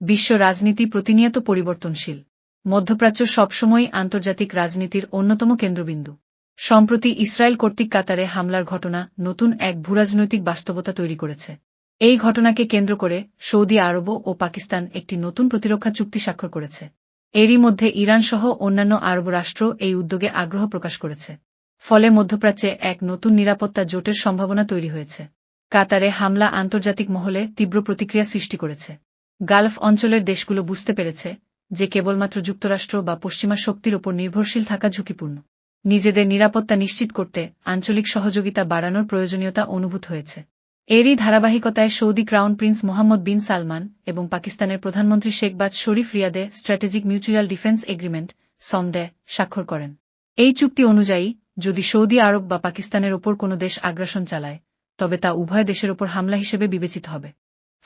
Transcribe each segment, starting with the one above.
বিশ্ব রাজনীতি প্রতিনিয়ত পরিবর্তনশীল। মধ্যপ্রাচ্য সবসময়ই আন্তর্জাতিক রাজনীতির অন্যতম কেন্দ্রবিন্দু। সম্প্রতি ইসরায়েল কর্তৃক কাতারে হামলার ঘটনা নতুন এক ভূরাজনৈতিক বাস্তবতা তৈরি করেছে। এই ঘটনাকে কেন্দ্র করে সৌদি আরব ও পাকিস্তান একটি নতুন প্রতিরক্ষা চুক্তি স্বাক্ষর করেছে। এরই মধ্যে ইরান সহ অন্যান্য আরব রাষ্ট্র এই উদ্যোগে আগ্রহ প্রকাশ করেছে। ফলে মধ্যপ্রাচ্যে এক নতুন নিরাপত্তা জোটের সম্ভাবনা তৈরি হয়েছে। কাতারে হামলা আন্তর্জাতিক মহলে তীব্র প্রতিক্রিয়া সৃষ্টি করেছে। গালফ অঞ্চলের দেশগুলো বুঝতে পেরেছে যে কেবলমাত্র যুক্তরাষ্ট্র বা পশ্চিমা শক্তির ওপর নির্ভরশীল থাকা ঝুঁকিপূর্ণ। নিজেদের নিরাপত্তা নিশ্চিত করতে আঞ্চলিক সহযোগিতা বাড়ানোর প্রয়োজনীয়তা অনুভূত হয়েছে। এরই ধারাবাহিকতায় Saudi crown prince Mohammed bin Salman এবং পাকিস্তানের প্রধানমন্ত্রী শেখবাজ শরীফ রিয়াদে স্ট্র্যাটেজিক মিউচুয়াল ডিফেন্স এগ্রিমেন্ট সমডে স্বাক্ষর করেন। এই চুক্তি অনুযায়ী, যদি সৌদি আরব বা পাকিস্তানের ওপর কোনো দেশ আগ্রাসন চালায়, তবে তা উভয় দেশের ওপর হামলা হিসেবে বিবেচিত হবে।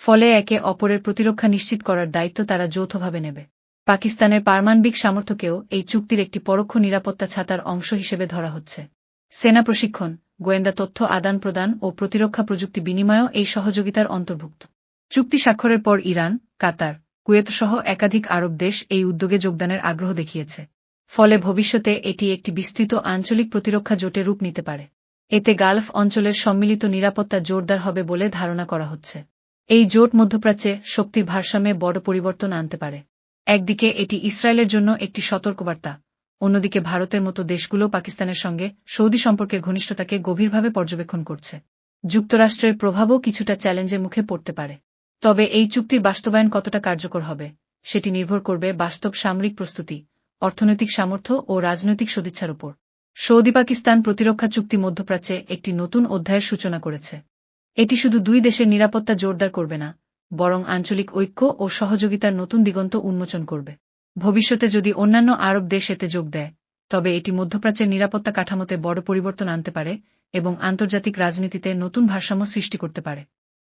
ফলে একে অপরের প্রতিরক্ষা নিশ্চিত করার দায়িত্ব তারা যৌথভাবে নেবে। পাকিস্তানের পারমাণবিক সামর্থ্যকেও এই চুক্তির একটি পরোক্ষ নিরাপত্তা ছাতার অংশ হিসেবে ধরা হচ্ছে। সেনা প্রশিক্ষণ, গোয়েন্দা তথ্য আদান প্রদান ও প্রতিরক্ষা প্রযুক্তি বিনিময়ও এই সহযোগিতার অন্তর্ভুক্ত। চুক্তি স্বাক্ষরের পর ইরান, কাতার, কুয়েত সহ একাধিক আরব দেশ এই উদ্যোগে যোগদানের আগ্রহ দেখিয়েছে। ফলে ভবিষ্যতে এটি একটি বিস্তৃত আঞ্চলিক প্রতিরক্ষা জোটে রূপ নিতে পারে। এতে গালফ অঞ্চলের সম্মিলিত নিরাপত্তা জোরদার হবে বলে ধারণা করা হচ্ছে। এই জোট মধ্যপ্রাচ্যে শক্তির ভারসাম্যে বড় পরিবর্তন আনতে পারে। একদিকে এটি ইসরায়েলের জন্য একটি সতর্কবার্তা, অন্যদিকে ভারতের মতো দেশগুলো পাকিস্তানের সঙ্গে সৌদি সম্পর্কের ঘনিষ্ঠতাকে গভীরভাবে পর্যবেক্ষণ করছে। যুক্তরাষ্ট্রের প্রভাবও কিছুটা চ্যালেঞ্জের মুখে পড়তে পারে। তবে এই চুক্তির বাস্তবায়ন কতটা কার্যকর হবে, সেটি নির্ভর করবে বাস্তব সামরিক প্রস্তুতি, অর্থনৈতিক সামর্থ্য ও রাজনৈতিক সদিচ্ছার উপর। সৌদি পাকিস্তান প্রতিরক্ষা চুক্তি মধ্যপ্রাচ্যে একটি নতুন অধ্যায়ের সূচনা করেছে। এটি শুধু দুই দেশের নিরাপত্তা জোরদার করবে না, বরং আঞ্চলিক ঐক্য ও সহযোগিতার নতুন দিগন্ত উন্মোচন করবে। ভবিষ্যতে যদি অন্যান্য আরব দেশ এতে যোগ দেয়, তবে এটি মধ্যপ্রাচ্যের নিরাপত্তা কাঠামোতে বড় পরিবর্তন আনতে পারে এবং আন্তর্জাতিক রাজনীতিতে নতুন ভারসাম্য সৃষ্টি করতে পারে।